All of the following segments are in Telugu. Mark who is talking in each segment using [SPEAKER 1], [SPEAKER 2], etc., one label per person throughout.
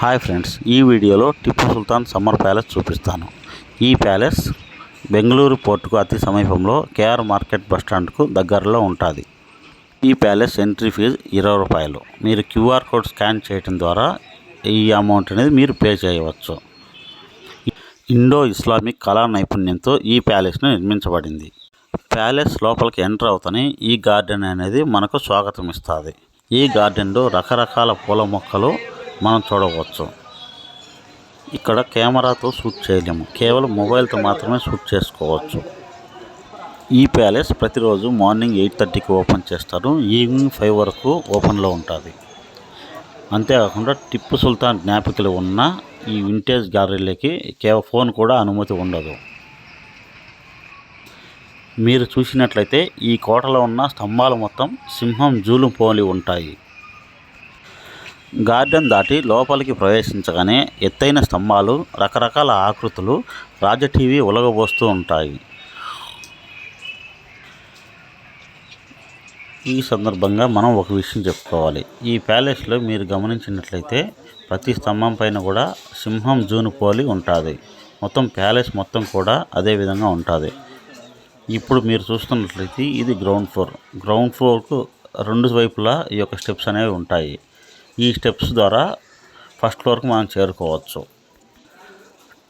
[SPEAKER 1] హాయ్ ఫ్రెండ్స్ ఈ వీడియోలో టిప్పు సుల్తాన్ సమ్మర్ ప్యాలెస్ చూపిస్తాను. ఈ ప్యాలెస్ బెంగళూరు పోర్టుకు అతి సమీపంలో కేఆర్ మార్కెట్ బస్టాండ్కు దగ్గరలో ఉంటుంది. ఈ ప్యాలెస్ ఎంట్రీ ఫీజు ఇరవై రూపాయలు. మీరు క్యూఆర్ కోడ్ స్కాన్ చేయడం ద్వారా ఈ అమౌంట్ అనేది మీరు పే చేయవచ్చు. ఇండో ఇస్లామిక్ కళా నైపుణ్యంతో ఈ ప్యాలెస్ను నిర్మించబడింది. ప్యాలెస్ లోపలికి ఎంటర్ అవుతని ఈ గార్డెన్ అనేది మనకు స్వాగతం ఇస్తుంది ఈ గార్డెన్లో రకరకాల పూల మొక్కలు మనం చూడవచ్చు. ఇక్కడ కెమెరాతో షూట్ చేయలేము. కేవలం మొబైల్తో మాత్రమే షూట్ చేసుకోవచ్చు. ఈ ప్యాలెస్ ప్రతిరోజు మార్నింగ్ ఎయిట్ థర్టీకి ఓపెన్ చేస్తారు. ఈవినింగ్ ఫైవ్ వరకు ఓపెన్లో ఉంటుంది. అంతేకాకుండా టిప్పు సుల్తాన్ జ్ఞాపికలు ఉన్న ఈ వింటేజ్ గ్యాలరీలకి కేవలం ఫోన్ కూడా అనుమతి ఉండదు. మీరు చూసినట్లయితే ఈ కోటలో ఉన్న స్తంభాలు మొత్తం సింహం జూలు పోలి ఉంటాయి. గార్డెన్ దాటి లోపలికి ప్రవేశించగానే ఎత్తైన స్తంభాలు రకరకాల ఆకృతులు రాజటీవీ ఉలగబోస్తూ ఉంటాయి. ఈ సందర్భంగా మనం ఒక విషయం చెప్పుకోవాలి. ఈ ప్యాలెస్లో మీరు గమనించినట్లయితే ప్రతి స్తంభం పైన కూడా సింహం జూను పోలి ఉంటుంది. మొత్తం ప్యాలెస్ మొత్తం కూడా అదే విధంగా ఉంటుంది. ఇప్పుడు మీరు చూస్తున్నట్లయితే ఇది గ్రౌండ్ ఫ్లోర్. గ్రౌండ్ ఫ్లోర్కు రెండు వైపులా ఈ యొక్క స్టెప్స్ అనేవి ఉంటాయి. ఈ స్టెప్స్ ద్వారా ఫస్ట్ ఫ్లోర్కి మనం చేరుకోవచ్చు.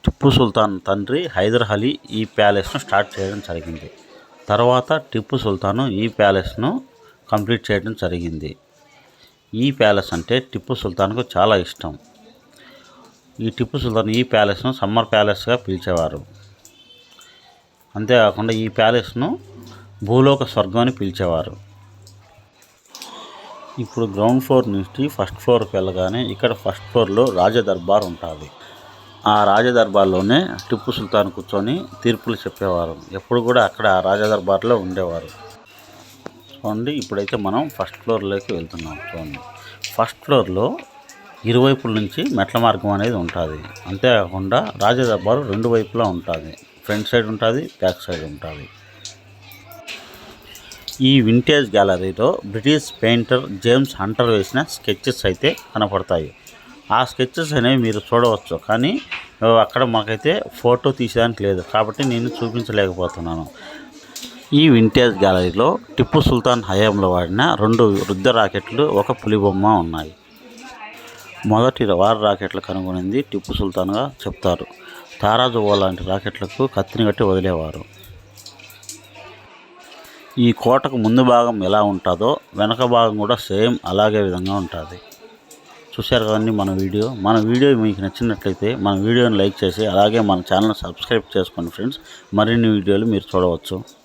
[SPEAKER 1] టిప్పు సుల్తాన్ తండ్రి హైదర్ అలీ ఈ ప్యాలెస్ను స్టార్ట్ చేయడం జరిగింది. తర్వాత టిప్పు సుల్తాను ఈ ప్యాలెస్ను కంప్లీట్ చేయడం జరిగింది. ఈ ప్యాలెస్ అంటే టిప్పు సుల్తాన్కు చాలా ఇష్టం. ఈ టిప్పు సుల్తాన్ ఈ ప్యాలెస్ను సమ్మర్ ప్యాలెస్గా పిలిచేవారు. అంతేకాకుండా ఈ ప్యాలెస్ను భూలోక స్వర్గం అని పిలిచేవారు. ఇప్పుడు గ్రౌండ్ ఫ్లోర్ నుంచి ఫస్ట్ ఫ్లోర్కి వెళ్ళగానే ఇక్కడ ఫస్ట్ ఫ్లోర్లో రాజదర్బార్ ఉంటుంది. ఆ రాజదర్బార్లోనే టిప్పు సుల్తాన్ కూర్చొని తీర్పులు చెప్పేవారు. ఎప్పుడు కూడా అక్కడ రాజదర్బార్లో ఉండేవారు. చూడండి ఇప్పుడైతే మనం ఫస్ట్ ఫ్లోర్లోకి వెళ్తున్నాం చూడండి. ఫస్ట్ ఫ్లోర్లో ఇరువైపుల నుంచి మెట్ల మార్గం అనేది ఉంటుంది. అంతేకాకుండా రాజదర్బారు రెండు వైపులా ఉంటుంది. ఫ్రంట్ సైడ్ ఉంటుంది బ్యాక్ సైడ్ ఉంటుంది. ఈ వింటేజ్ గ్యాలరీలో బ్రిటిష్ పెయింటర్ జేమ్స్ హంటర్ వేసిన స్కెచెస్ అయితే కనపడతాయి. ఆ స్కెచెస్ అనేవి మీరు చూడవచ్చు. కానీ అక్కడ మాకైతే ఫోటో తీసేదానికి లేదు. కాబట్టి నేను చూపించలేకపోతున్నాను. ఈ వింటేజ్ గ్యాలరీలో టిప్పు సుల్తాన్ హయాంలో వాడిన రెండు వృద్ధ రాకెట్లు ఒక పులి బొమ్మ ఉన్నాయి. మొదటి వార రాకెట్లు కనుగొనింది టిప్పు సుల్తాన్గా చెప్తారు. తారాజువో లాంటి రాకెట్లకు కత్తిని కట్టి వదిలేవారు. ఈ కోటకు ముందు భాగం ఎలా ఉంటుందో వెనక భాగం కూడా సేమ్ అలాగే విధంగా ఉంటుంది. చూశారు కదండి మన వీడియో? మన వీడియో మీకు నచ్చినట్లయితే మన వీడియోని లైక్ చేసి అలాగే మన ఛానల్ సబ్స్క్రైబ్ చేసుకోండి ఫ్రెండ్స్. మరిన్ని వీడియోలు మీరు చూడవచ్చు.